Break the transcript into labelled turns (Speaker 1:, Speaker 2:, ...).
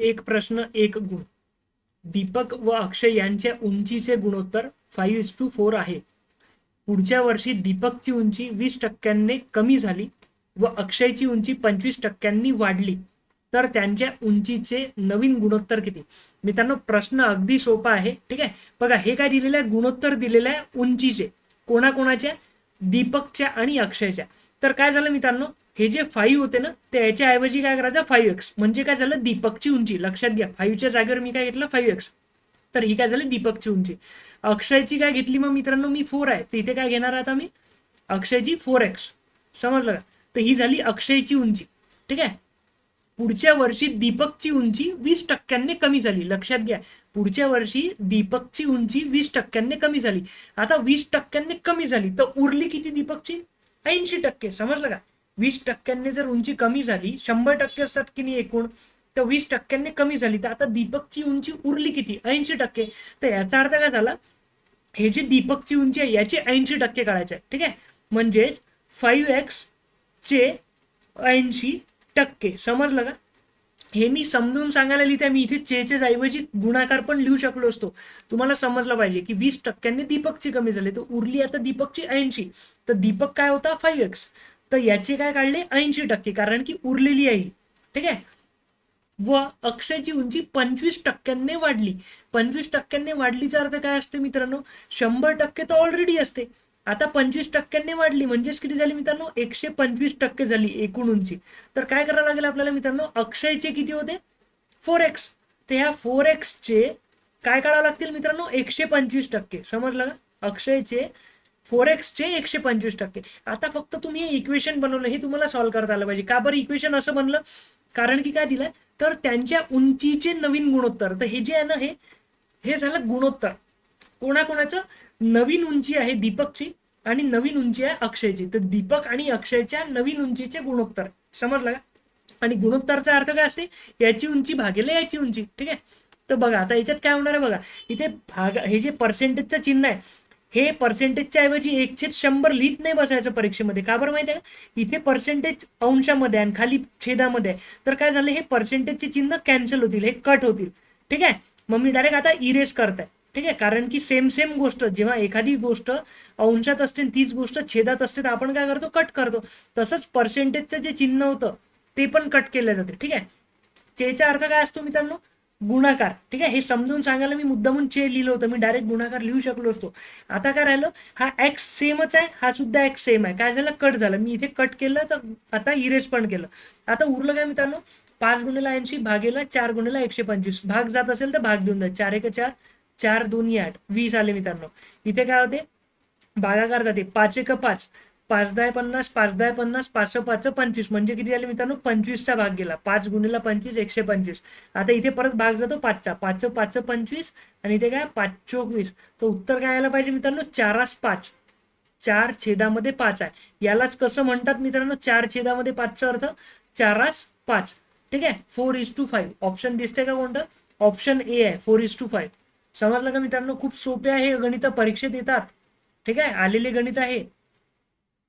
Speaker 1: एक प्रश्न एक गुण. दीपक व अक्षय यांच्या उंचीचे गुणोत्तर फाईव्ह इस टू फोर आहे. पुढच्या वर्षी दीपकची उंची वीस टक्क्यांनी कमी झाली व अक्षयची उंची पंचवीस टक्क्यांनी वाढली. तर त्यांच्या उंचीचे नवीन गुणोत्तर किती? मित्रांनो प्रश्न अगदी सोपा आहे ठीक आहे? बघा हे काय दिलेलं आहे? गुणोत्तर दिलेलं आहे उंचीचे. कोणाकोणाच्या? दीपकच्या आणि अक्षयच्या. तर काय झालं मित्रांनो? हे जे फाईव्ह होते ना ते याच्याऐवजी काय करायचं? फाईव्ह एक्स म्हणजे काय झालं? दीपकची उंची लक्षात घ्या. फाईव्हच्या जागेवर मी काय घेतलं? फाईव्ह एक्स तर ही काय झाली? दीपकची उंची अक्षयची काय घेतली मग मित्रांनो? मी फोर आहे. तर इथे काय घेणार आता मी? अक्षयची फोर एक्स समजलं का? तर ही झाली अक्षयची उंची ठीक आहे? पुढच्या वर्षी दीपकची उंची वीस टक्क्यांनी कमी झाली. लक्षात घ्या. पुढच्या वर्षी दीपकची उंची वीस टक्क्यांनी कमी झाली. आता वीस टक्क्यांनी कमी झाली. तर उरली किती दीपकची? ऐंशी टक्के. समजलं का? वीस टक्क्यांनी जर उंची कमी झाली शंभर टक्के असतात की नाही एकूण तर वीस टक्क्यांनी कमी झाली. तर आता दीपकची उंची उरली किती? ऐंशी टक्के. तर याचा अर्थ काय झाला? हे जे दीपकची उंची आहे याचे ऐंशी टक्के काढायचे आहे ठीक आहे? म्हणजेच फाईव्ह एक्स चे ऐंशी टक्के. समजलं का? हे मी समजून सांगायला लिहिते मी इथे चेचेच ऐवजी गुणाकार पण लिहू शकलो असतो. तुम्हाला समजलं पाहिजे की वीस टक्क्यांनी दीपकची कमी झाली. तर उरली आता दीपकची ऐंशी. तर दीपक काय होता? फाईव्ह एक्स तर याचे काय काढले? ऐंशी टक्के. कारण की उरलेली आहे ठीक आहे? व अक्षयची उंची पंचवीस टक्क्यांनी वाढली. पंचवीस टक्क्यांनी वाढलीचा अर्थ काय असते मित्रांनो? शंभर टक्के तर ऑलरेडी असते. आता पंचवीस टक्क्यांनी वाढली म्हणजेच किती झाली मित्रांनो? एकशे पंचवीस टक्के झाली एकूण उंची. तर काय करावं लागेल आपल्याला मित्रांनो? अक्षयचे किती होते? Four X. तर ह्या फोर एक्सचे काय काढावं लागतील मित्रांनो? एकशे पंचवीस टक्के. समजलं का? अक्षयचे फोर एक्सचे एकशे पंचवीस टक्के. आता फक्त तुम्ही हे इक्वेशन बनवलं हे तुम्हाला सॉल्व्ह करता आलं पाहिजे. का बरं इक्वेशन असं बनलं? कारण की काय दिलंय? तर त्यांच्या उंचीचे नवीन गुणोत्तर. तर हे जे आहे ना हे हे झालं गुणोत्तर. कोणाकोणाचं? नवीन उंची आहे दीपकची आणि नवीन उंची आहे अक्षयची. तर दीपक आणि अक्षयच्या नवीन उंचीचे गुणोत्तर. समजलं का? आणि गुणोत्तरचा अर्थ काय असते? याची उंची भागेला याची उंची. ठीक आहे? तर बघा आता याच्यात काय होणार आहे बघा. इथे भाग हे जे पर्सेंटेजचं चिन्ह आहे हे पर्सेंटेजच्या ऐवजी एकशे शंभर लिहित नाही बसायचं परीक्षेमध्ये. का बरं माहिती आहे का? इथे पर्सेंटेज अंशामध्ये आहे आणि खाली छेदामध्ये आहे तर काय झालं? हे पर्सेंटेजचे चिन्ह कॅन्सल होतील हे कट होतील. ठीक आहे? मग मी डायरेक्ट आता इरेज करताय. ठीक आहे? कारण की सेम सेम गोष्ट जेव्हा एखादी गोष्ट अंशात असते आणि तीच गोष्ट छेदात असते तर आपण काय करतो? कट करतो. तसंच पर्सेंटेजचं जे चिन्ह होतं ते पण कट केलं जाते. ठीक आहे? चेचा अर्थ काय असतो मित्रांनो? गुणाकार ठीक आहे? हे समजून सांगायला मी मुद्दामून चे लिहिलं होतं. मी डायरेक्ट गुणाकार लिहू शकलो असतो. आता काय राहिलं? हा एक्स सेमच आहे हा सुद्धा एक्स सेम आहे. काय झालं? कट झालं. मी इथे कट केलं तर आता इरेज पण केलं. आता उरलं काय मित्रांनो? पाच गुणेला ऐंशी भागेला चार गुणेला एकशे पंचवीस. भाग जात असेल तर भाग देऊन जा चार एक चार चार दोन्ही आठ. वीस आले मित्रांनो. इथे काय होते? भागाकार जाते. पाच एक पाच. पाच दहा पन्नास पाच दहा पन्नास पाच पाच पंचवीस. म्हणजे किती झाले मित्रांनो? पंचवीसचा भाग गेला. पाच गुणिला पंचवीस एकशे पंचवीस. आता इथे परत भाग जातो पाचचा. पाच पाच पंचवीस आणि इथे काय? पाच चोवीस तर उत्तर काय यायला पाहिजे मित्रांनो? चारास पाच. चार छेदामध्ये पाच आहे. यालाच कसं म्हणतात मित्रांनो? चार छेदामध्ये पाचचा अर्थ चारास पाच. ठीक आहे? Four is two five. Option दिसते का कोणतं? ऑप्शन ए आहे. Four is two five. समजलं का मित्रांनो? खूप सोपे आहे गणित परीक्षेत येतात. ठीक आहे? आलेले गणित आहे.